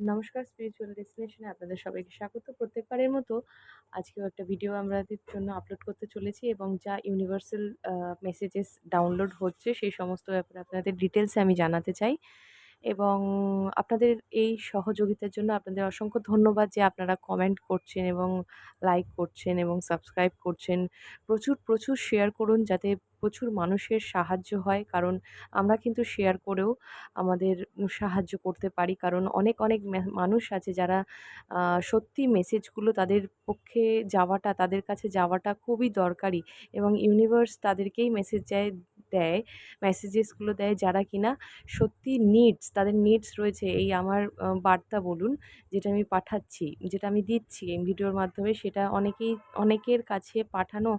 নমস্কার স্পিরিচুয়াল ডেস্টিনেশনে আপনাদের সবাইকে স্বাগত। প্রত্যেকবারের মতো আজকেও একটা ভিডিও আমাদের জন্য আপলোড করতে চলেছি এবং যা ইউনিভার্সাল মেসেজেস ডাউনলোড হচ্ছে সেই সমস্ত ব্যাপারে আপনাদের ডিটেলসে আমি জানাতে চাই। এবং আপনাদের এই সহযোগিতার জন্য আপনাদের অসংখ্য ধন্যবাদ যে আপনারা কমেন্ট করছেন এবং লাইক করছেন এবং সাবস্ক্রাইব করছেন। প্রচুর প্রচুর শেয়ার করুন যাতে প্রচুর মানুষের সাহায্য হয়। কারণ আমরা কিন্তু শেয়ার করেও আমাদের সাহায্য করতে পারি। কারণ অনেক অনেক মানুষ আছে যারা সত্যি মেসেজগুলো তাদের পক্ষে যাওয়াটা, তাদের কাছে যাওয়াটা খুবই দরকারি এবং ইউনিভার্স তাদেরকেই মেসেজ যায় দেয় মেসেজেসগুলো দেয় যারা কিনা সত্যি নিডস তাদের নিডস রয়েছে। এই আমার বার্তা বলুন যেটা আমি পাঠাচ্ছি, যেটা আমি দিচ্ছি এই ভিডিওর মাধ্যমে সেটা অনেকেই, অনেকের কাছে পাঠানো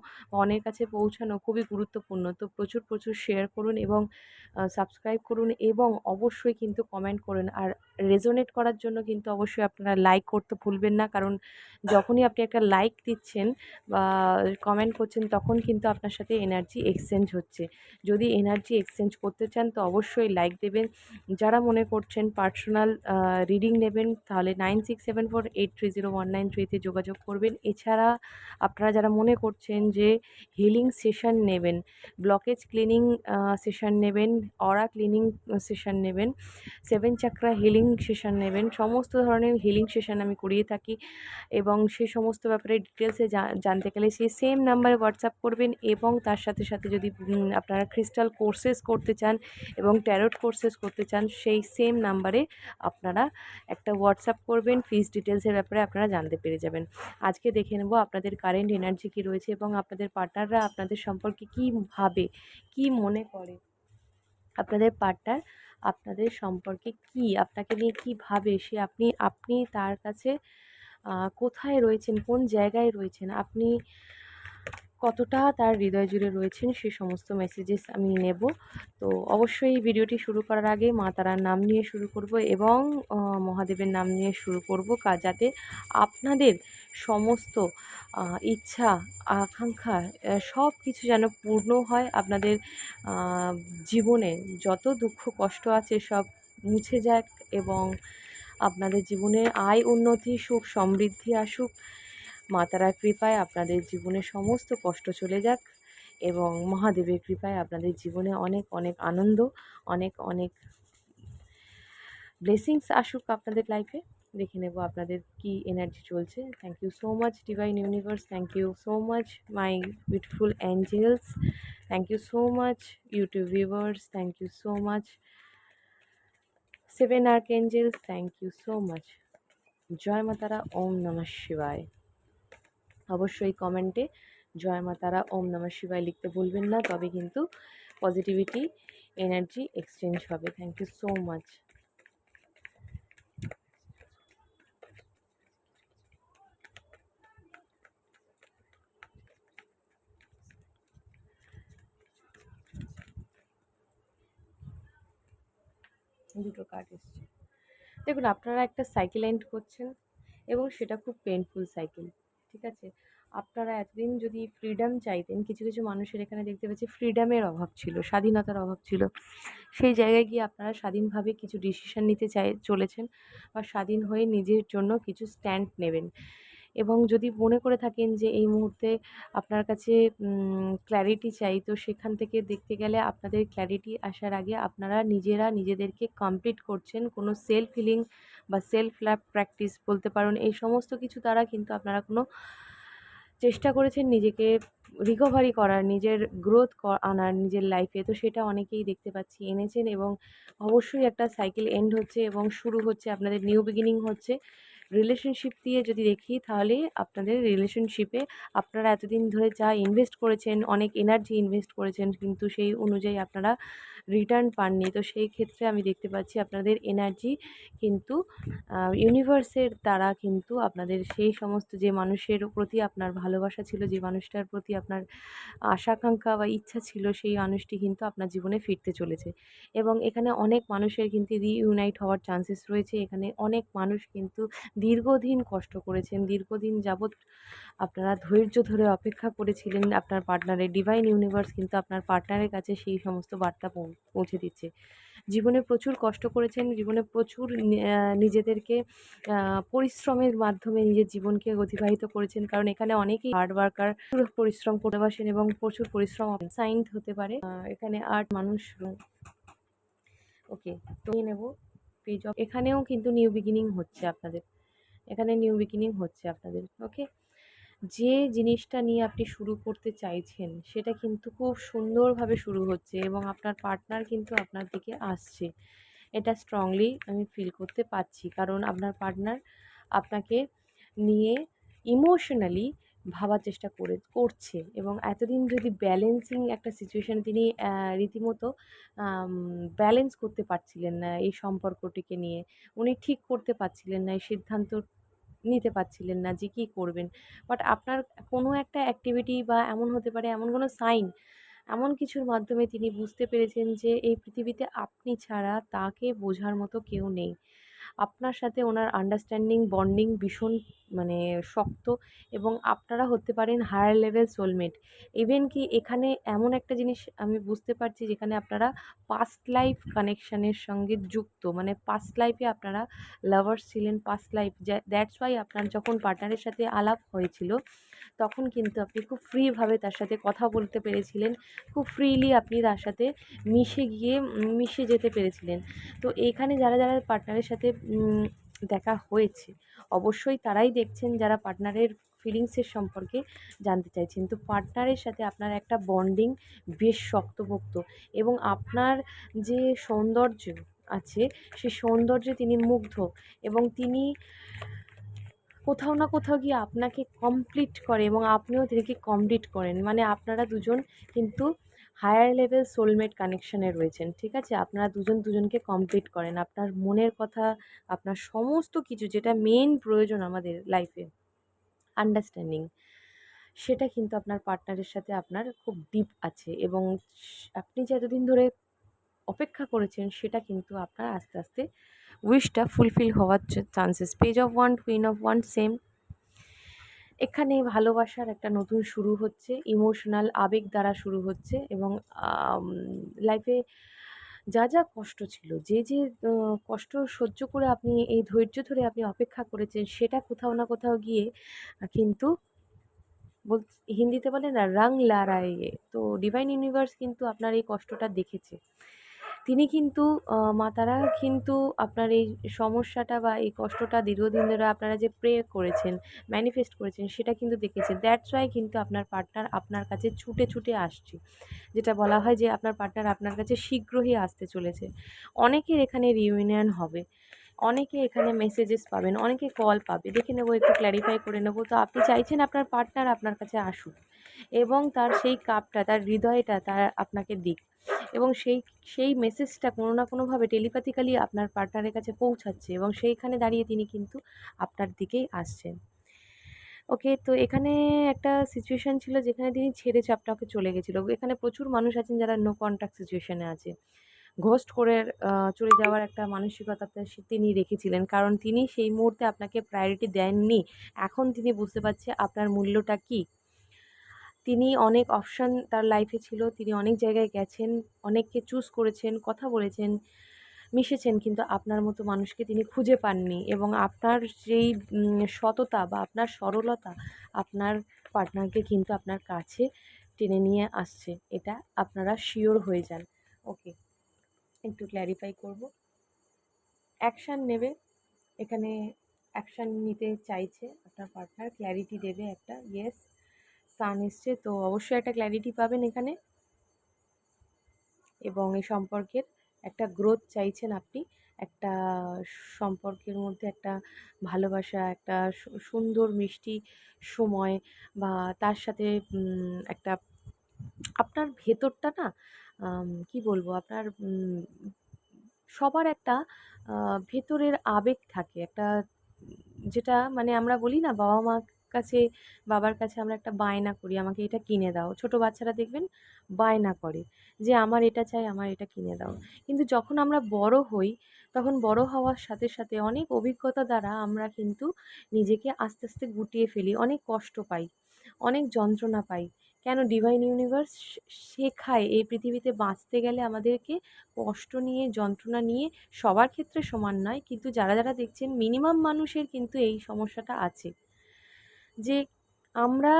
অনেকের কাছে পৌঁছানো খুবই গুরুত্বপূর্ণ তো প্রচুর প্রচুর শেয়ার করুন এবং সাবস্ক্রাইব করুন এবং অবশ্যই কিন্তু কমেন্ট করুন। আর রেজোনেট করার জন্য কিন্তু অবশ্যই আপনারা লাইক করতে ভুলবেন না। কারণ যখনই আপনি একটা লাইক দিচ্ছেন বা কমেন্ট করছেন, তখন কিন্তু আপনার সাথে এনার্জি এক্সচেঞ্জ হচ্ছে। যদি এনার্জি এক্সচেঞ্জ করতে চান, তো অবশ্যই লাইক দেবেন। যারা মনে করছেন পার্সোনাল রিডিং নেবেন, তাহলে nine six seven four eight three zero one nine থ্রিতে যোগাযোগ করবেন। এছাড়া আপনারা যারা মনে করছেন যে হিলিং সেশন নেবেন ব্লকেজ ক্লিনিং সেশন নেবেন অরা ক্লিনিং সেশন নেবেন সেভেন চাকরা হিলিং সেশন নেবেন, সমস্ত ধরনের হিলিং সেশন আমি করিয়ে থাকি এবং সে সমস্ত ব্যাপারে ডিটেলসে জানতে গেলে সেই সেম নাম্বারে হোয়াটসঅ্যাপ করবেন এবং তার সাথে সাথে যদি আপনারা ক্রিস্টাল কোর্সেস করতে চান এবং ট্যারোট কোর্সেস করতে চান, সেই সেম নাম্বারে আপনারা একটা হোয়াটসঅ্যাপ করবেন ফিস ডিটেলসের ব্যাপারে আপনারা জানতে পেরে যাবেন। আজকে দেখে নেব আপনাদের কারেন্ট এনার্জি কী রয়েছে এবং আপনাদের পার্টনাররা আপনাদের সম্পর্কে কী ভাবে, কি মনে করে? আপনাদের পার্টনার আপনাদের সম্পর্কে কি? আপনাকে নিয়ে কি ভাবে? সে আপনি আপনি তার কাছে কোথায় রয়েছেন? কোন জায়গায় রয়েছেন? আপনি কতটা তার হৃদয় জুড়ে রয়েছেন সে সমস্ত মেসেজেস আমি নেব। তো অবশ্যই এই ভিডিওটি শুরু করার আগে মা তারার নাম নিয়ে শুরু করব এবং মহাদেবের নাম নিয়ে শুরু করব যাতে আপনাদের সমস্ত ইচ্ছা, আকাঙ্ক্ষা সব কিছু যেন পূর্ণ হয়। আপনাদের জীবনে যত দুঃখ, কষ্ট আছে সব মুছে যাক এবং আপনাদের জীবনে আয়, উন্নতি, সুখ, সমৃদ্ধি আসুক। মা তারার কৃপায় আপনাদের জীবনে সমস্ত কষ্ট চলে যাক এবং মহাদেবের কৃপায় আপনাদের জীবনে অনেক অনেক আনন্দ, অনেক অনেক ব্লেসিংস আসুক আপনাদের লাইফে দেখে নেব আপনাদের কি এনার্জি চলছে। Thank you so much divine universe thank you so much my beautiful angels thank you so much YouTube viewers thank you so much seven arch angels thank you so much জয় মাতারা ওম নমঃ শিবায় অবশ্যই কমেন্টে জয় মা তারা, ওম নমঃ শিবায় লিখতে ভুলবেন না। তবে কিন্তু পজিটিভিটি এনার্জি এক্সচেঞ্জ হবে। থ্যাংক ইউ সো মাচ দুটো কার্ড এসছে। দেখুন, আপনারা একটা সাইকেল এন্ড করছেন এবং সেটা খুব পেনফুল সাইকেল ঠিক আছে? আপনারা এতদিন যদি ফ্রিডম চাইতেন, কিছু কিছু মানুষের এখানে দেখতে পাচ্ছি ফ্রিডমের অভাব ছিল, স্বাধীনতার অভাব ছিল। সেই জায়গায় গিয়ে আপনারা স্বাধীনভাবে কিছু ডিসিশন নিতে চাই, চলেছেন বা স্বাধীন হয়ে নিজের জন্য কিছু স্ট্যান্ড নেবেন। এবং যদি মনে করে থাকেন যে এই মুহূর্তে আপনার কাছে ক্ল্যারিটি চাই, তো সেখান থেকে দেখতে গেলে আপনাদের ক্ল্যারিটি আসার আগে আপনারা নিজেরা নিজেদেরকে কমপ্লিট করছেন। কোনো সেলফ হিলিং বা সেলফ ল্যাব প্র্যাকটিস বলতে পারেন, এই সমস্ত কিছু দ্বারা কিন্তু আপনারা কোনো চেষ্টা করেছেন নিজেকে রিকভারি করার, নিজের গ্রোথ আনার, নিজের লাইফে তো সেটা অনেকেই দেখতে পাচ্ছি, এনেছেন এবং অবশ্যই একটা সাইকেল এন্ড হচ্ছে এবং শুরু হচ্ছে, আপনাদের নিউ বিগিনিং হচ্ছে। রিলেশনশিপ দিয়ে যদি দেখি, তাহলে আপনাদের রিলেশনশিপে আপনারা এতদিন ধরে যা ইনভেস্ট করেছেন, অনেক এনার্জি ইনভেস্ট করেছেন, কিন্তু সেই অনুযায়ী আপনারা রিটার্ন পাননি। তো সেই ক্ষেত্রে আমি দেখতে পাচ্ছি আপনাদের এনার্জি কিন্তু ইউনিভার্সের দ্বারা কিন্তু আপনাদের সেই সমস্ত যে মানুষের প্রতি আপনার ভালোবাসা ছিল, যে মানুষটার প্রতি আপনার আশাকাঙ্ক্ষা বা ইচ্ছা ছিল, সেই মানুষটি কিন্তু আপনার জীবনে ফিরতে চলেছে। এবং এখানে অনেক মানুষের কিন্তু রিইউনাইট হওয়ার চান্সেস রয়েছে, এখানে অনেক মানুষ কিন্তু দীর্ঘদিন কষ্ট করেছেন, দীর্ঘদিন যাবৎ আপনারা ধৈর্য ধরে অপেক্ষা করেছিলেন, আপনার পার্টনারের ডিভাইন ইউনিভার্স কিন্তু আপনার পার্টনারের কাছে সেই সমস্ত বার্তা পৌঁছে দিচ্ছে। জীবনে প্রচুর কষ্ট করেছেন, জীবনে প্রচুর নিজেদেরকে পরিশ্রমের মাধ্যমে নিজের জীবনকে অতিবাহিত করেছেন, কারণ এখানে অনেকেই হার্ড ওয়ার্কার পরিশ্রম করতে বাসেন এবং প্রচুর পরিশ্রম সাইন্ড হতে পারে। এখানে আর্ট মানুষ ওকে তো নেব পেজ এখানেও কিন্তু নিউ বিগিনিং হচ্ছে আপনাদের। এখানে নিউ বিগিনিং হচ্ছে আপনাদের ওকে যে জিনিসটা নিয়ে আপনি শুরু করতে চাইছেন, সেটা কিন্তু খুব সুন্দরভাবে শুরু হচ্ছে এবং আপনার পার্টনার কিন্তু আপনার দিকে আসছে। এটা স্ট্রংলি আমি ফিল করতে পারছি, কারণ আপনার পার্টনার আপনাকে নিয়ে ইমোশনালি ভাবার চেষ্টা করে, করছে এবং এতদিন যদি ব্যালেন্সিং একটা সিচুয়েশান তিনি রীতিমতো ব্যালেন্স করতে পারছিলেন না এই সম্পর্কটিকে নিয়ে, উনি ঠিক করতে পারছিলেন না এই সিদ্ধান্ত নিতে পারছিলেন না যে কী করবেন। বাট আপনার কোনো একটা অ্যাক্টিভিটি বা এমন হতে পারে, এমন কোনো সাইন এমন কিছুর মাধ্যমে তিনি বুঝতে পেরেছেন যে এই পৃথিবীতে আপনি ছাড়া তাকে বোঝার মতো কেউ নেই। আপনার সাথে ওনার আন্ডারস্ট্যান্ডিং বন্ডিং ভীষণ মানে শক্ত এবং আপনারা হতে পারেন হায়ার লেভেল সোলমেট ইভেন কি এখানে এমন একটা জিনিস আমি বুঝতে পারছি যেখানে আপনারা পাস্ট লাইফ কানেকশানের সঙ্গে যুক্ত মানে পাস্ট লাইফে আপনারা লাভার্স ছিলেন পাস্ট লাইফ দ্যাটস ওয়াই আপনার যখন পার্টনারের সাথে আলাপ হয়েছিল, তখন কিন্তু আপনি খুব ফ্রিভাবে তার সাথে কথা বলতে পেরেছিলেন, খুব ফ্রিলি আপনি তার সাথে মিশে গিয়ে, মিশে যেতে পেরেছিলেন। তো এইখানে যারা যারা পার্টনারের সাথে দেখা হয়েছে। অবশ্যই তারাই দেখছেন যারা পার্টনারের ফিলিংসের সম্পর্কে জানতে চাইছেন। তো পার্টনারের সাথে আপনার একটা বন্ডিং বেশ শক্তপোক্ত এবং আপনার যে সৌন্দর্য আছে সেই সৌন্দর্যে তিনি মুগ্ধ এবং তিনি কোথাও না কোথাও গিয়ে আপনাকে কমপ্লিট করে এবং আপনিও তিনিকে কমপ্লিট করেন। মানে আপনারা দুজন কিন্তু হায়ার লেভেল সোলমেট কানেকশানে রয়েছেন, ঠিক আছে? আপনারা দুজন দুজনকে কমপ্লিট করেন। আপনার মনের কথা, আপনার সমস্ত কিছু যেটা মেন প্রয়োজন আমাদের লাইফে আন্ডারস্ট্যান্ডিং সেটা কিন্তু আপনার পার্টনারের সাথে আপনার খুব ডিপ আছে এবং আপনি যে এতদিন ধরে অপেক্ষা করেছেন, সেটা কিন্তু আপনার আস্তে আস্তে উইশটা ফুলফিল হওয়ার chances page of one queen of one same এখানে ভালোবাসার একটা নতুন শুরু হচ্ছে ইমোশনাল আবেগ দ্বারা শুরু হচ্ছে এবং লাইফে যা যা কষ্ট ছিল, যে যে কষ্ট সহ্য করে আপনি, এই ধৈর্য ধরে আপনি অপেক্ষা করেছেন, সেটা কোথাও না কোথাও গিয়ে কিন্তু বল, হিন্দিতে বলে না, রং লারায়ে তো ডিভাইন ইউনিভার্স কিন্তু আপনার এই কষ্টটা দেখেছে। তিনি কিন্তু মা তারা কিন্তু আপনার এই সমস্যাটা বা এই কষ্টটা দীর্ঘদিন ধরে আপনারা যে প্রে করেছেন ম্যানিফেস্ট করেছেন, সেটা কিন্তু দেখেছে দ্যাটস ওয়াই কিন্তু আপনার পার্টনার আপনার কাছে ছুটে ছুটে আসছে। যেটা বলা হয় যে আপনার পার্টনার আপনার কাছে শীঘ্রই আসতে চলেছে। অনেকের এখানে রিউনিয়ন হবে। অনেকে এখানে মেসেজেস পাবেন, অনেকে কল পাবে। দেখে নেব, একটু ক্ল্যারিফাই করে নেব। তো আপনি চাইছেন আপনার পার্টনার আপনার কাছে আসুক এবং তার সেই কাপটা, তার হৃদয়টা তার আপনাকে দিক এবং সেই সেই মেসেজটা কোনো না কোনোভাবে টেলিপ্যাথিক্যালি আপনার পার্টনারের কাছে পৌঁছাচ্ছে এবং সেইখানে দাঁড়িয়ে তিনি কিন্তু আপনার দিকেই আসছেন। ওকে, তো এখানে একটা সিচুয়েশান ছিল যেখানে তিনি ছেড়ে চাপটাকে চলে গেছিল। এখানে প্রচুর মানুষ আছেন যারা নো কন্ট্যাক্ট সিচুয়েশানে আছে। ঘোস্ট করে চলে যাওয়ার একটা মানসিকতা তিনি রেখেছিলেন। কারণ তিনি সেই মুহূর্তে আপনাকে প্রায়োরিটি দেননি। এখন তিনি বুঝতে পারছে আপনার মূল্যটা কী। তিনি অনেক অপশান তার লাইফে ছিল, তিনি অনেক জায়গায় গেছেন, অনেককে চুজ করেছেন, কথা বলেছেন, মিশেছেন, কিন্তু আপনার মতো মানুষকে তিনি খুঁজে পাননি এবং আপনার যেই সততা বা আপনার সরলতা আপনার পার্টনারকে কিন্তু আপনার কাছে টেনে নিয়ে আসছে। এটা আপনারা শিওর হয়ে যান। ওকে একটু ক্ল্যারিফাই করব। অ্যাকশান নেবে, এখানে অ্যাকশান নিতে চাইছে আপনার পার্টনার ক্ল্যারিটি দেবে একটা ইয়েস সান এসছে, তো অবশ্যই একটা ক্ল্যারিটি পাবেন এখানে। এবং এই সম্পর্কের একটা গ্রোথ চাইছেন আপনি, একটা সম্পর্কের মধ্যে একটা ভালোবাসা, একটা সুন্দর মিষ্টি সময় বা তার সাথে একটা আপনার ভেতরটা না কি বলব? আপনার সবার একটা ভেতরের আবেগ থাকে। একটা, যেটা মানে আমরা বলি না বাবা মা কাছে, বাবার কাছে আমরা একটা বায়না করি, আমাকে এটা কিনে দাও। ছোট বাচ্চারা দেখবেন বায়না করে, যে, আমার এটা চাই, আমার এটা কিনে দাও। কিন্তু যখন আমরা বড় হই, তখন বড় হওয়ার সাথে সাথে অনেক অভিজ্ঞতা দ্বারা আমরা কিন্তু নিজেকে আস্তে আস্তে গুটিয়ে ফেলি, অনেক কষ্ট পাই, অনেক যন্ত্রণা পাই। কেন ডিভাইন ইউনিভার্স শেখায়? এই পৃথিবীতে বাঁচতে গেলে আমাদেরকে কষ্ট নিয়ে, যন্ত্রণা নিয়ে সবার ক্ষেত্রে সমান নয়, কিন্তু যারা যারা দেখছেন মিনিমাম মানুষের কিন্তু এই সমস্যাটা আছে। যে আমরা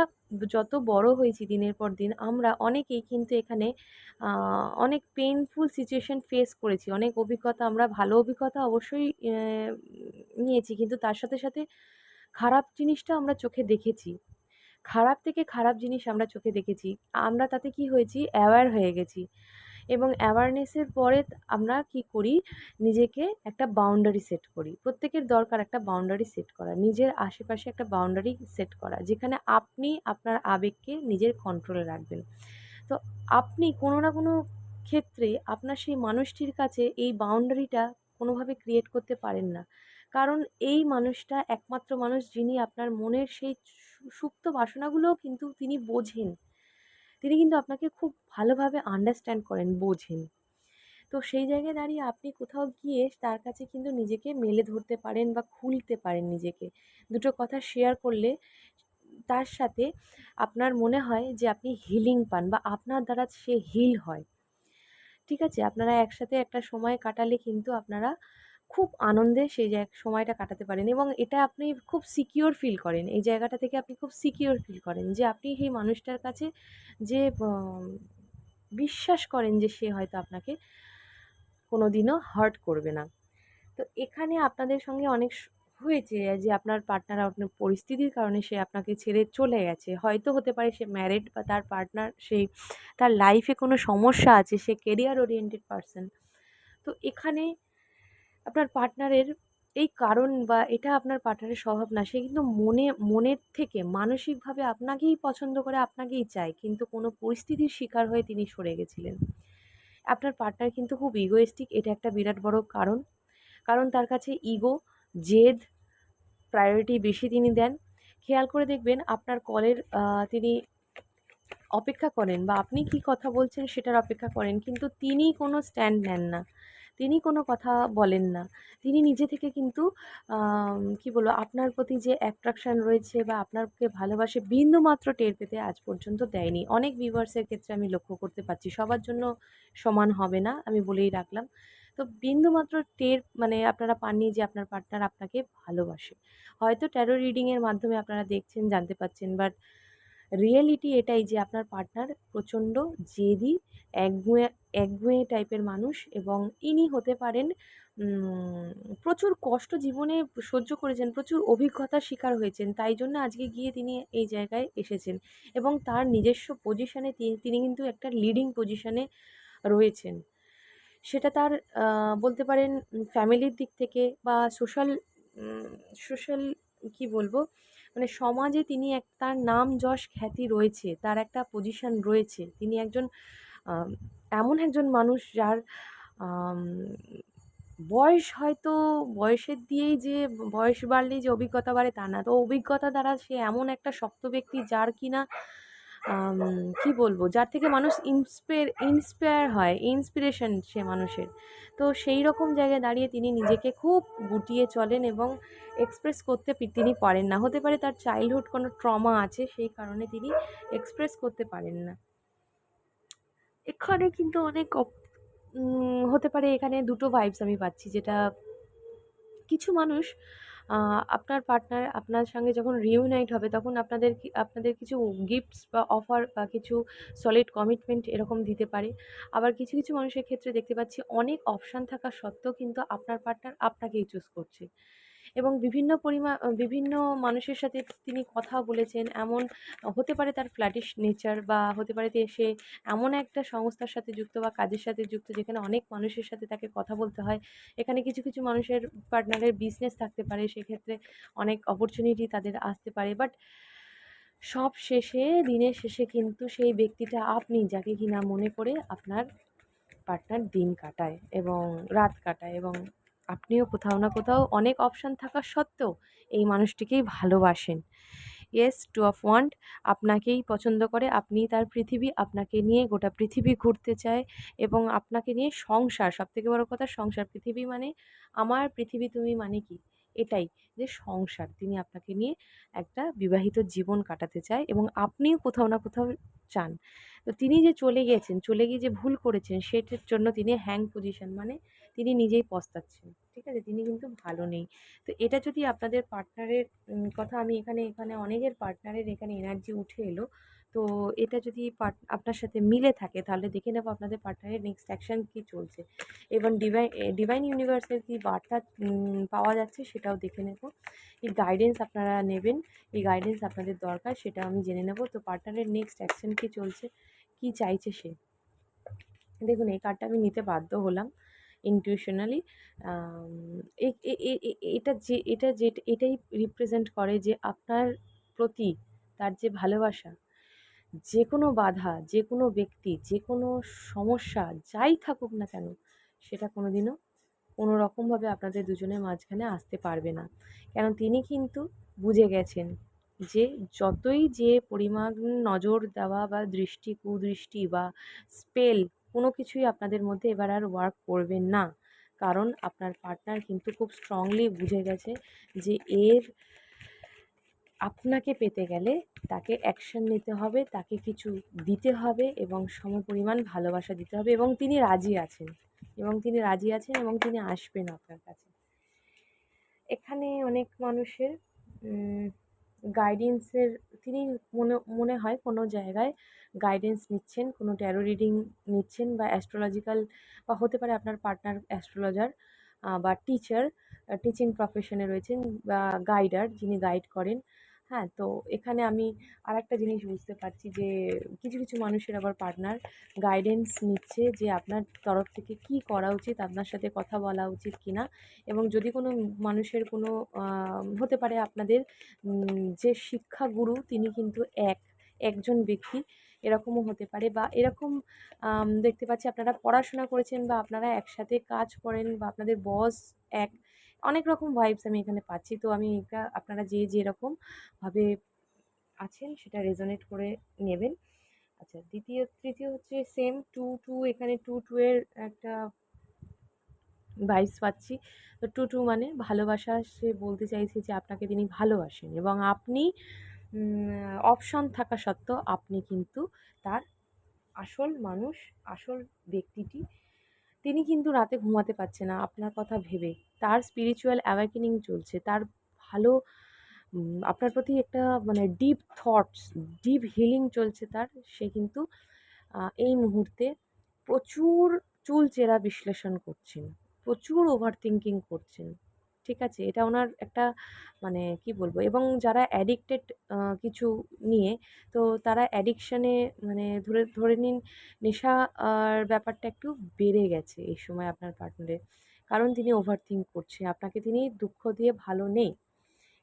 যত বড় হয়েছি দিনের পর দিন, আমরা অনেকেই কিন্তু এখানে অনেক পেইনফুল সিচুয়েশন ফেস করেছি। অনেক অভিজ্ঞতা, আমরা ভালো অভিজ্ঞতা অবশ্যই নিয়েছি, কিন্তু তার সাথে সাথে খারাপ জিনিসটা আমরা চোখে দেখেছি। খারাপ থেকে খারাপ জিনিস আমরা চোখে দেখেছি। আমরা তাতে কি হয়েছি? অ্যাওয়্যার হয়ে গেছি। এবং অ্যাওয়ারনেসের পরে আমরা কি করি? নিজেকে একটা বাউন্ডারি সেট করি। প্রত্যেকের দরকার একটা বাউন্ডারি সেট করা। নিজের আশেপাশে একটা বাউন্ডারি সেট করা। যেখানে আপনি আপনার আবেগকে নিজের কন্ট্রোলে রাখবেন। তো আপনি কোনো না কোনো ক্ষেত্রে আপনার সেই মানুষটির কাছে এই বাউন্ডারিটা কোনোভাবে ক্রিয়েট করতে পারেন না। কারণ এই মানুষটা একমাত্র মানুষ যিনি আপনার মনের সেই সুপ্ত বাসনাগুলোও কিন্তু তিনি বোঝেন। তিনি কিন্তু আপনাকে খুব ভালোভাবে আন্ডারস্ট্যান্ড করেন, বোঝেন। তো সেই জায়গায় দাঁড়িয়ে আপনি কোথাও গিয়ে তার কাছে কিন্তু নিজেকে মেলে ধরতে পারেন বা খুলতে পারেন নিজেকে। দুটো কথা শেয়ার করলে তার সাথে আপনার মনে হয় যে আপনি হিলিং পান বা আপনার দ্বারা সে হিল হয়। ঠিক আছে? আপনারা একসাথে একটা সময় কাটালে কিন্তু আপনারা খুব আনন্দে সেই সময়টা কাটাতে পারেন এবং এটা আপনি খুব সিকিওর ফিল করেন। এই জায়গাটা থেকে আপনি খুব সিকিওর ফিল করেন যে আপনি সেই মানুষটার কাছে যে বিশ্বাস করেন যে সে হয়তো আপনাকে কোনো দিনও হার্ট করবে না। তো এখানে আপনাদের সঙ্গে অনেক হয়েছে যে আপনার পার্টনার আপনার পরিস্থিতির কারণে সে আপনাকে ছেড়ে চলে গেছে। হয়তো হতে পারে সে ম্যারেড বা তার পার্টনার সেই তার লাইফে কোনো সমস্যা আছে, সে কেরিয়ার ওরিয়েন্টেড পারসন তো এখানে আপনার পার্টনারের এই কারণ বা এটা আপনার পার্টনারের স্বভাব না, সে কিন্তু মনে, মনের থেকে মানসিকভাবে আপনাকেই পছন্দ করে, আপনাকেই চায়। কিন্তু কোনো পরিস্থিতির শিকার হয়ে তিনি সরে গেছিলেন। আপনার পার্টনার কিন্তু খুব ইগোয়েস্টিক এটা একটা বিরাট বড় কারণ। কারণ তার কাছে ইগো জেদ প্রায়োরিটি বেশি তিনি দেন। খেয়াল করে দেখবেন, আপনার কলের তিনি অপেক্ষা করেন বা আপনি কি কথা বলছেন সেটার অপেক্ষা করেন, কিন্তু তিনি কোনো স্ট্যান্ড নেন না। তিনি কোনো কথা বলেন না। তিনি নিজে থেকে কিন্তু কি বলব, আপনার প্রতি যে অ্যাট্রাকশান রয়েছে বা আপনাকে ভালোবাসে বিন্দুমাত্র টের পেতে আজ পর্যন্ত দেয়নি। অনেক ভিউয়ার্সের ক্ষেত্রে আমি লক্ষ্য করতে পারছি, সবার জন্য সমান হবে না, আমি বলেই রাখলাম। তো বিন্দুমাত্র টের মানে আপনারা পাননি যে আপনার পার্টনার আপনাকে ভালোবাসে। হয়তো ট্যারো রিডিংয়ের মাধ্যমে আপনারা দেখছেন, জানতে পাচ্ছেন বাট রিয়েলিটি এটাই যে আপনার পার্টনার প্রচণ্ড জেদি, একগুঁয়ে একগুঁয়ে টাইপের মানুষ এবং ইনি হতে পারেন প্রচুর কষ্ট জীবনে সহ্য করেছেন, প্রচুর অভিজ্ঞতার শিকার হয়েছেন। তাই জন্য আজকে গিয়ে তিনি এই জায়গায় এসেছেন এবং তার নিজস্ব পজিশানে তিনি কিন্তু একটা লিডিং পজিশানে রয়েছেন। সেটা তার বলতে পারেন ফ্যামিলির দিক থেকে বা সোশ্যাল সোশ্যাল কী বলব? মানে সমাজে তিনি এক, তার নাম যশ খ্যাতি রয়েছে, তার একটা পজিশন রয়েছে। তিনি একজন এমন একজন মানুষ যার বয়স হয়তো বয়সের দিয়েই যে, বয়স বাড়লেই যে অভিজ্ঞতা বাড়ে তা না। তো অভিজ্ঞতা দ্বারা সে এমন একটা শক্ত ব্যক্তি যার কিনা কি বলব? যার থেকে মানুষ ইন্সপেয়ার ইন্সপায়ার হয় ইন্সপিরেশন সে মানুষের। তো সেই রকম জায়গায় দাঁড়িয়ে তিনি নিজেকে খুব গুটিয়ে চলেন এবং এক্সপ্রেস করতে তিনি পারেন না। হতে পারে তার চাইল্ডহুড কোনো ট্রমা আছে, সেই কারণে তিনি এক্সপ্রেস করতে পারেন না। এখানে কিন্তু অনেক হতে পারে এখানে দুটো ভাইবস আমি পাচ্ছি। যেটা কিছু মানুষ আপনার পার্টনার আপনার সঙ্গে যখন রিউনাইট হবে তখন আপনাদের আপনাদের কিছু গিফটস বা অফার বা কিছু সলিড কমিটমেন্ট এরকম দিতে পারে। আবার কিছু কিছু মানুষের ক্ষেত্রে দেখতে পাচ্ছি অনেক অপশান থাকা সত্ত্বেও কিন্তু আপনার পার্টনার আপনাকেই চুজ করছে। এবং বিভিন্ন পরিমা, বিভিন্ন মানুষের সাথে তিনি কথা বলেছেন। এমন, হতে পারে তার ফ্ল্যাটিশ নেচার বা হতে পারে সে এমন একটা সংস্থার সাথে যুক্ত বা কাজের সাথে যুক্ত যেখানে অনেক মানুষের সাথে তাকে কথা বলতে হয়। এখানে কিছু কিছু মানুষের পার্টনারের বিজনেস থাকতে পারে। সেক্ষেত্রে অনেক অপরচুনিটি তাদের আসতে পারে। বাট সব শেষে, দিনের শেষে কিন্তু সেই ব্যক্তিটা আপনি যাকে কিনা মনে করে আপনার পার্টনার দিন কাটায় এবং রাত কাটায় এবং আপনিও কোথাও না কোথাও অনেক অপশান থাকা সত্ত্বেও এই মানুষটিকেই ভালোবাসেন। ইয়েস টু অফ ওয়ান্ড আপনাকেই পছন্দ করে, আপনি তার পৃথিবী, আপনাকে নিয়ে গোটা পৃথিবী ঘুরতে চায় এবং আপনাকে নিয়ে সংসার, সবথেকে বড় কথা সংসার, পৃথিবী মানে আমার, পৃথিবী তুমি মানে কি? এটাই যে সংসার। তিনি আপনাকে নিয়ে একটা বিবাহিত জীবন কাটাতে চায় এবং আপনিও কোথাও না কোথাও চান। তো তিনি যে চলে গিয়েছেন, চলে গিয়ে যে ভুল করেছেন, সেটার জন্য তিনি হ্যাং পজিশন মানে তিনি নিজেই পস্তাচ্ছেন। ঠিক আছে? তিনি কিন্তু ভালো নেই। তো এটা যদি আপনাদের পার্টনারের কথা আমি এখানে এখানে অনেকের পার্টনারের এখানে এনার্জি উঠে এলো তো এটা যদি পার্ট, আপনার সাথে মিলে থাকে, তাহলে দেখে নেব আপনাদের পার্টনারের নেক্সট অ্যাকশান কী চলছে। এবং ডিভাইন ডিভাইন ইউনিভার্সের কী বার্তা পাওয়া যাচ্ছে সেটাও দেখে নেব। এই গাইডেন্স আপনারা নেবেন, এই গাইডেন্স আপনাদের দরকার, সেটা আমি জেনে নেব। তো পার্টনারের নেক্সট অ্যাকশান কী চলছে, কী চাইছে সে? দেখুন, এই কার্ডটা আমি নিতে বাধ্য হলাম ইনটিউশনালি এটা যে এটা যে, এটাই রিপ্রেজেন্ট করে যে আপনার প্রতি তার যে ভালোবাসা যে কোনো বাধা যে কোনো ব্যক্তি যে কোনো সমস্যা যাই থাকুক না কেন, সেটা কোনো দিনও কোনো রকমভাবে আপনাদের দুজনের মাঝখানে আসতে পারবে না। কেন তিনি কিন্তু বুঝে গেছেন যে যতই যে পরিমাণ নজর দেওয়া বা দৃষ্টি, কুদৃষ্টি বা স্পেল কোনো কিছুই আপনাদের মধ্যে এবার আর ওয়ার্ক করবে না। কারণ আপনার পার্টনার কিন্তু খুব স্ট্রংলি বুঝে গেছে যে এর আপনাকে পেতে গেলে তাকে অ্যাকশন নিতে হবে, তাকে কিছু দিতে হবে এবং সমপরিমাণ ভালোবাসা দিতে হবে এবং তিনি রাজি আছেন। এবং তিনি রাজি আছেন এবং তিনি আসবেন আপনার কাছে। এখানে অনেক মানুষের গাইডেন্সের তিনি মনে মনে হয় কোনো জায়গায় গাইডেন্স নিচ্ছেন, কোনো ট্যারো রিডিং নিচ্ছেন বা অ্যাস্ট্রোলজিক্যাল বা হতে পারে আপনার পার্টনার অ্যাস্ট্রোলজার বা টিচার টিচিং প্রফেশনে রয়েছেন বা গাইডার যিনি গাইড করেন। হ্যাঁ তো এখানে আমি আর একটা জিনিস বুঝতে পারছি যে, কিছু কিছু মানুষের আবার পার্টনার গাইডেন্স নিচ্ছে যে, আপনার তরফ থেকে কি করা উচিত, আপনার সাথে কথা বলা উচিত কি না এবং যদি কোনো মানুষের কোনো হতে পারে আপনাদের যে শিক্ষাগুরু তিনি কিন্তু এক, একজন ব্যক্তি, এরকমও হতে পারে বা এরকম দেখতে পাচ্ছি আপনারা পড়াশোনা করেছেন বা আপনারা একসাথে কাজ করেন বা আপনাদের বস এক অনেক রকম ভাইবস আমি এখানে পাচ্ছি। তো আমি এটা আপনারা যে যেরকমভাবে আছেন সেটা রেজোনেট করে নেবেন। আচ্ছা দ্বিতীয়, তৃতীয় হচ্ছে সেম টু টু এখানে টু টু এর একটা ভাইবস পাচ্ছি। তো টু টু মানে ভালোবাসা, সে বলতে চাইছে যে আপনাকে তিনি ভালোবাসেন এবং আপনি অপশন থাকা সত্ত্বেও আপনি কিন্তু তার আসল মানুষ, আসল ব্যক্তিটি তিনি কিন্তু রাতে ঘুমাতে পারছে না, আপনার কথা ভেবে। তার স্পিরিচুয়াল অ্যাওয়াকেনিং চলছে। তার ভালো আপনার প্রতি একটা মানে ডিপ থটস ডিপ হিলিং চলছে তার। সে কিন্তু এই মুহূর্তে প্রচুর চুলচেরা বিশ্লেষণ করছেন, প্রচুর ওভার থিঙ্কিং করছেন। ঠিক আছে? এটা ওনার একটা মানে কি বলব? এবং যারা অ্যাডিক্টেড কিছু নিয়ে, তো তারা অ্যাডিকশানে মানে ধরে ধরে নিন নেশা, আর ব্যাপারটা একটু বেড়ে গেছে এই সময় আপনার পার্টনারের কারণ তিনি ওভার থিঙ্ক করছে, আপনাকে তিনি দুঃখ দিয়ে ভালো নেই।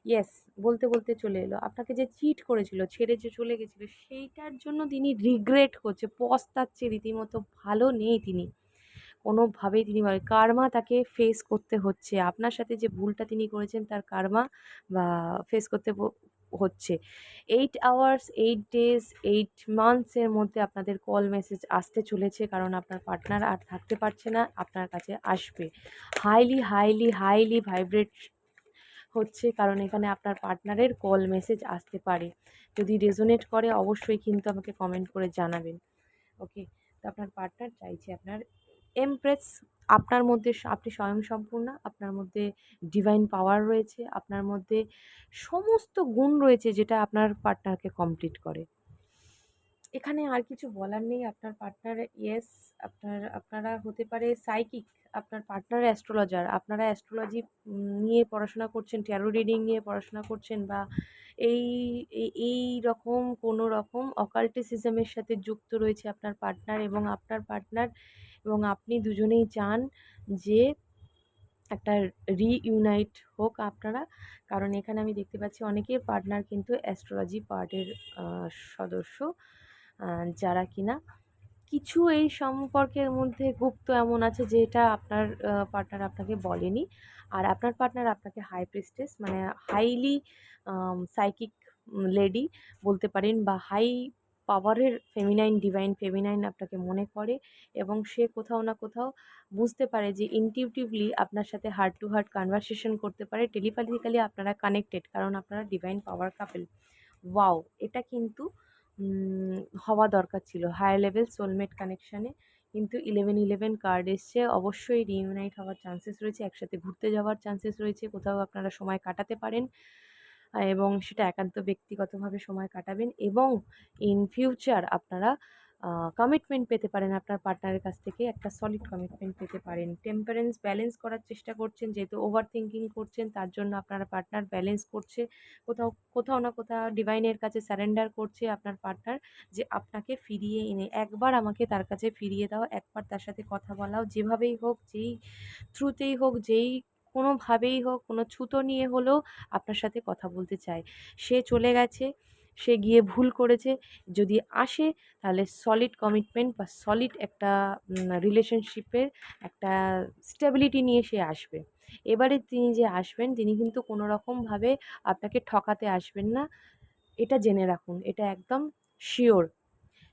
ইয়েস বলতে বলতে চলে এলো। আপনাকে যে চিট করেছিল, ছেড়ে যে চলে গেছিল, সেইটার জন্য তিনি রিগ্রেট করছে, পস্তাচ্ছে রীতিমতো, ভালো নেই তিনি। কোনোভাবেই তিনি মানে কার্মা তাকে ফেস করতে হচ্ছে। আপনার সাথে যে ভুলটা তিনি করেছেন, তার কার্মা বা ফেস করতে হচ্ছে। Eight hours eight days eight মান্থসের মধ্যে আপনাদের কল মেসেজ আসতে চলেছে কারণ আপনার পার্টনার আর থাকতে পারছে না, আপনার কাছে আসবে। হাইলি হাইলি হাইলি ভাইব্রেট হচ্ছে কারণ এখানে আপনার পার্টনারের কল মেসেজ আসতে পারে। যদি রেজোনেট করে অবশ্যই কিন্তু আমাকে কমেন্ট করে জানাবেন। ওকে তো আপনার পার্টনার চাইছে আপনার এমপ্রেস আপনার মধ্যে আপনি স্বয়ংসম্পূর্ণ, আপনার মধ্যে ডিভাইন পাওয়ার রয়েছে, আপনার মধ্যে সমস্ত গুণ রয়েছে যেটা আপনার পার্টনারকে কমপ্লিট করে। এখানে আর কিছু বলার নেই, আপনার পার্টনার ইয়েস আপনার, আপনারা হতে পারে সাইকিক আপনার পার্টনার অ্যাস্ট্রোলজার আপনারা অ্যাস্ট্রোলজি নিয়ে পড়াশোনা করছেন ট্যারো রিডিং নিয়ে পড়াশোনা করছেন বা এই এই রকম কোনো রকম অকাল্টিসিজমের সাথে যুক্ত রয়েছে আপনার পার্টনার এবং আপনার পার্টনার এবং আপনি দুজনেই চান যে একটা রিইউনাইট হোক আপনারা। কারণ এখানে আমি দেখতে পাচ্ছি অনেকের পার্টনার কিন্তু অ্যাস্ট্রোলজি পার্টের সদস্য যারা কিনা। কিছু এই সম্পর্কের মধ্যে গুপ্ত এমন আছে যেটা আপনার পার্টনার আপনাকে বলেনি। আর আপনার পার্টনার আপনাকে হাই প্রিস্টেস মানে হাইলি সাইকিক লেডি বলতে পারেন বা হাই পাওয়ারের ফেমিনাইন ডিভাইন ফেমিনাইন আপনাকে মনে করে এবং সে কোথাও না কোথাও বুঝতে পারে যে ইনটিউটিভলি আপনার সাথে হার্ট টু হার্ট কনভারসেশন করতে পারে টেলিপ্যাথিক্যালি আপনারা কানেক্টেড কারণ আপনারা ডিভাইন পাওয়ার কাপেল ওয়াও এটা কিন্তু হওয়া দরকার ছিল। হায়ার লেভেল সোলমেট কানেকশানে কিন্তু ইলেভেন ইলেভেন কার্ড এসছে। অবশ্যই রিউনাইট হওয়ার চান্সেস রয়েছে, একসাথে ঘুরতে যাওয়ার চান্সেস রয়েছে, কোথাও আপনারা সময় কাটাতে পারেন। এবং সেটা একান্ত ব্যক্তিগতভাবে সময় কাটাবেন এবং ইন ফিউচার আপনারা কমিটমেন্ট পেতে পারেন আপনার পার্টনারের কাছ থেকে, একটা সলিড কমিটমেন্ট পেতে পারেন। টেম্পারেন্স ব্যালেন্স করার চেষ্টা করছেন, যেহেতু ওভার থিঙ্কিং করছেন, তার জন্য আপনার পার্টনার ব্যালেন্স করছে, কোথাও কোথাও না কোথাও ডিভাইনের কাছে স্যারেন্ডার করছে আপনার পার্টনার যে আপনাকে ফিরিয়ে এনে, একবার আমাকে তার কাছে ফিরিয়ে দাও, একবার তার সাথে কথা বলাও, যেভাবেই হোক, যেই থ্রুতেই হোক, যেই কোনোভাবেই হোক, কোনো ছুতো নিয়ে হলেও আপনার সাথে কথা বলতে চায়। সে চলে গেছে, সে গিয়ে ভুল করেছে। যদি আসে, তাহলে সলিড কমিটমেন্ট বা সলিড একটা রিলেশনশিপের একটা স্টেবিলিটি নিয়ে সে আসবে। এবারে তিনি যে আসবেন, তিনি কিন্তু কোনো রকমভাবে আপনাকে ঠকাতে আসবেন না। এটা জেনে রাখুন, এটা একদম শিওর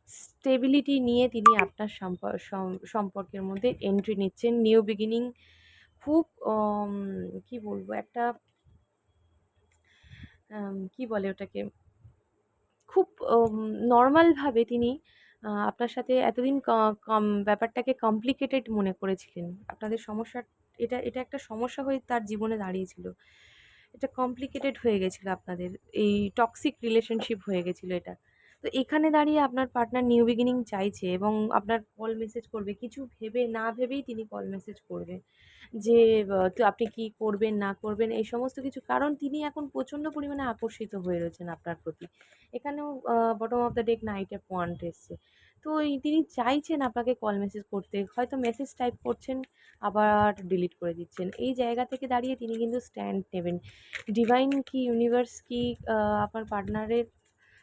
স্টেবিলিটি নিয়ে তিনি আপনার সম্প- সম্পর্কের মধ্যে এন্ট্রি নিচ্ছেন নিউ বিগিনিং খুব কি বলব? একটা কি বলে ওটাকে? খুব নর্মালভাবে তিনি আপনার সাথে এতদিন ব্যাপারটাকে কমপ্লিকেটেড মনে করেছিলেন। আপনাদের সমস্যা, এটা এটা একটা সমস্যা হয়ে তার জীবনে দাঁড়িয়েছিল। এটা কমপ্লিকেটেড হয়ে গেছিল আপনাদের। এই টক্সিক রিলেশনশিপ হয়ে গেছিল এটা। তো এখানে দাঁড়িয়ে আপনার পার্টনার নিউ বিগিনিং চাইছে এবং আপনার কল মেসেজ করবে। কিছু ভেবে না ভেবেই তিনি কল মেসেজ করবে যে আপনি কি করবেন, না করবেন? এই সমস্ত কিছু। কারণ তিনি এখন প্রচণ্ড পরিমাণে আকর্ষিত হয়ে রয়েছেন আপনার প্রতি। এখানেও বটম অফ দ্য ডেক নাইটের পয়েন্ট এসছে। তো তিনি চাইছেন আপনাকে কল মেসেজ করতে। হয়তো মেসেজ টাইপ করছেন, আবার ডিলিট করে দিচ্ছেন। এই জায়গা থেকে দাঁড়িয়ে তিনি কিন্তু স্ট্যান্ড নেবেন। ডিভাইন কি ইউনিভার্স কি আপনার পার্টনারের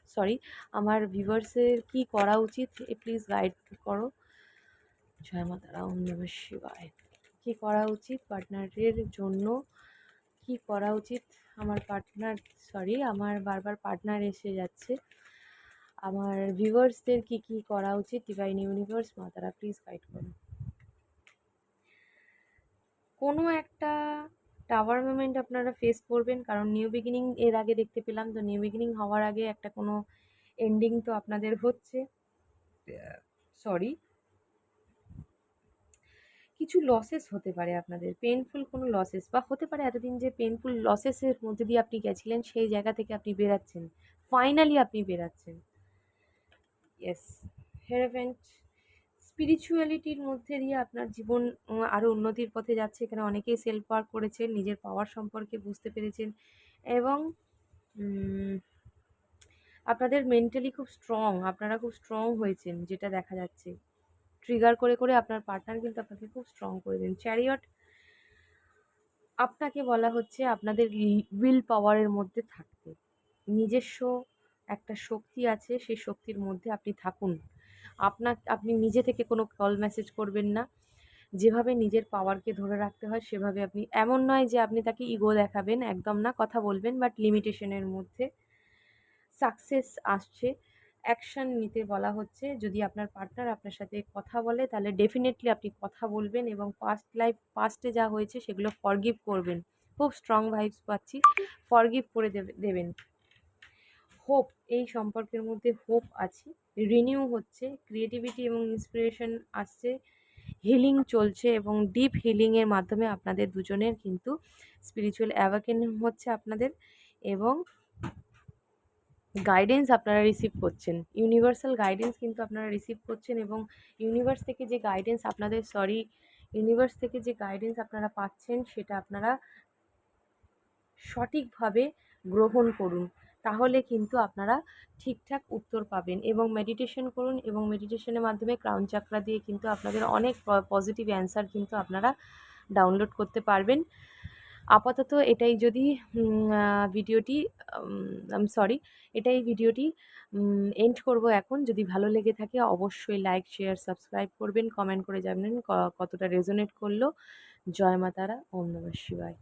সরি আমার ভিউয়ার্সের কি করা উচিত? প্লিজ গাইড করো। জয় মাতারা ওম নমঃ শিবায়। কি করা উচিত? পার্টনারের জন্য কি করা উচিত? আমার পার্টনার সরি আমার বারবার পার্টনার এসে যাচ্ছে। আমার ভিউয়ার্সদের কি কি করা উচিত? ডিভাইন ইউনিভার্স মাতারা প্লিজ গাইড করো। কোনো একটা টাওয়ার মুভমেন্ট আপনারা ফেস করবেন। কারণ নিউ বিগিনিং এর আগে দেখতে পেলাম তো নিউ বিগিনিং হওয়ার আগে একটা কোনো এন্ডিং তো আপনাদের হচ্ছে। সরি কিছু লসেস হতে পারে আপনাদের পেনফুল কোনো লসেস বা হতে পারে এতদিন যে পেনফুল লসেসের মধ্যে দিয়ে আপনি গেছিলেন সেই জায়গা থেকে আপনি বেরাচ্ছেন। ফাইনালি আপনি বেরাচ্ছেন। ইয়েস হেরাভেন্ট স্পিরিচুয়ালিটির মধ্যে দিয়ে আপনার জীবন আরও উন্নতির পথে যাচ্ছে। এখানে অনেকেই সেলফ ওয়ার্ক করেছেন, নিজের পাওয়ার সম্পর্কে বুঝতে পেরেছেন এবং আপনাদের মেন্টালি খুব স্ট্রং আপনারা খুব স্ট্রং হয়েছেন, যেটা দেখা যাচ্ছে। ট্রিগার করে করে আপনার পার্টনার কিন্তু আপনাকে খুব স্ট্রং করে দেন। চ্যারিয়ট আপনাকে বলা হচ্ছে আপনাদের উইল পাওয়ারের মধ্যে থাকতে। নিজস্ব একটা শক্তি আছে, সেই শক্তির মধ্যে আপনি থাকুন। আপনার আপনি নিজে থেকে কোনো কল মেসেজ করবেন না। যেভাবে নিজের পাওয়ারকে ধরে রাখতে হয়, সেভাবে আপনি, এমন নয় যে আপনি তাকে ইগো দেখাবেন, একদম না, কথা বলবেন বাট লিমিটেশনের মধ্যে সাকসেস আসছে। অ্যাকশন নিতে বলা হচ্ছে। যদি আপনার পার্টনার আপনার সাথে কথা বলে, তাহলে ডেফিনেটলি আপনি কথা বলবেন এবং পাস্ট লাইফ পাস্টে যা হয়েছে, সেগুলো ফরগিভ করবেন। খুব স্ট্রং ভাইবস পাচ্ছি। ফরগিভ করে দেবে- দেবেন। হোপ এই সম্পর্কের মধ্যে হোপ আছে। রিনিউ হচ্ছে ক্রিয়েটিভিটি এবং ইন্সপিরেশন আসছে হিলিং চলছে এবং ডিপ হিলিংয়ের মাধ্যমে আপনাদের দুজনের কিন্তু স্পিরিচুয়াল অ্যাওয়াকেন হচ্ছে আপনাদের এবং গাইডেন্স আপনারা রিসিভ করছেন। ইউনিভার্সাল গাইডেন্স কিন্তু আপনারা রিসিভ করছেন এবং ইউনিভার্স থেকে যে গাইডেন্স আপনাদের সরি ইউনিভার্স থেকে যে গাইডেন্স আপনারা পাচ্ছেন সেটা আপনারা সঠিকভাবে গ্রহণ করুন। তাহলে কিন্তু আপনারা ঠিকঠাক উত্তর পাবেন এবং মেডিটেশন করুন এবং মেডিটেশনের মাধ্যমে ক্রাউন চাকরা দিয়ে কিন্তু আপনাদের অনেক পজিটিভ অ্যান্সার কিন্তু আপনারা ডাউনলোড করতে পারবেন। আপাতত এটাই যদি ভিডিওটি আম সরি এটাই ভিডিওটি এন্ড করব এখন। যদি ভালো লেগে থাকে অবশ্যই লাইক শেয়ার সাবস্ক্রাইব করবেন। কমেন্ট করে জানাবেন কতটা রেজোনেট করল। জয় মাতারা ওম নমঃ শিবায়।